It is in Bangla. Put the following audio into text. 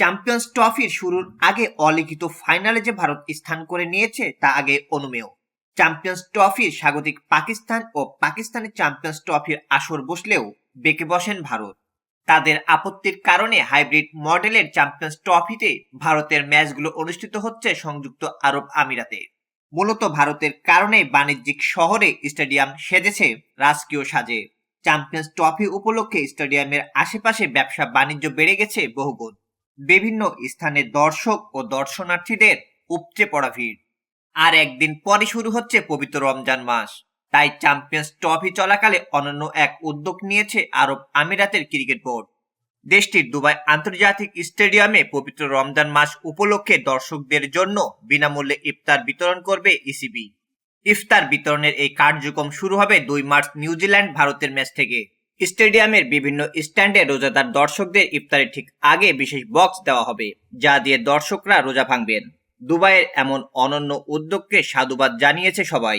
চ্যাম্পিয়ন্স ট্রফির শুরুর আগে অলিখিত ফাইনালে যে ভারত স্থান করে নিয়েছে, তা আগে অনুমেয়। চ্যাম্পিয়ন্স ট্রফির স্বাগতিক পাকিস্তান ও পাকিস্তানের চ্যাম্পিয়ন্স ট্রফির আসর বসলেও বেঁকে বসেন ভারত। তাদের আপত্তির কারণে হাইব্রিড মডেলের চ্যাম্পিয়ন্স ট্রফিতে ভারতের ম্যাচগুলো অনুষ্ঠিত হচ্ছে সংযুক্ত আরব আমিরাতে। মূলত ভারতের কারণে বাণিজ্যিক শহরে স্টেডিয়াম সেজেছে রাজকীয় সাজে। চ্যাম্পিয়ন্স ট্রফি উপলক্ষে স্টেডিয়ামের আশেপাশে ব্যবসা বাণিজ্য বেড়ে গেছে বহুগুণ। বিভিন্ন স্থানে দর্শক ও দর্শনার্থীদের উপচে পড়া ভিড়। আর একদিন পরে শুরু হচ্ছে পবিত্র রমজান মাস। তাই চ্যাম্পিয়ন্স ট্রফি চলাকালে অনন্য এক উদ্যোগ নিয়েছে আরব আমিরাতের ক্রিকেট বোর্ড। দেশটির দুবাই আন্তর্জাতিক স্টেডিয়ামে পবিত্র রমজান মাস উপলক্ষে দর্শকদের জন্য বিনামূল্যে ইফতার বিতরণ করবে ইসিবি। ইফতার বিতরণের এই কার্যক্রম শুরু হবে দুই মার্চ নিউজিল্যান্ড, ভারতের ম্যাচ থেকে। স্টেডিয়ামের বিভিন্ন স্ট্যান্ডে রোজাদার দর্শকদের ইফতারের ঠিক আগে বিশেষ বক্স দেওয়া হবে, যা দিয়ে দর্শকরা রোজা ভাঙবেন। দুবাইয়ের এমন অনন্য উদ্যোগকে সাধুবাদ জানিয়েছে সবাই।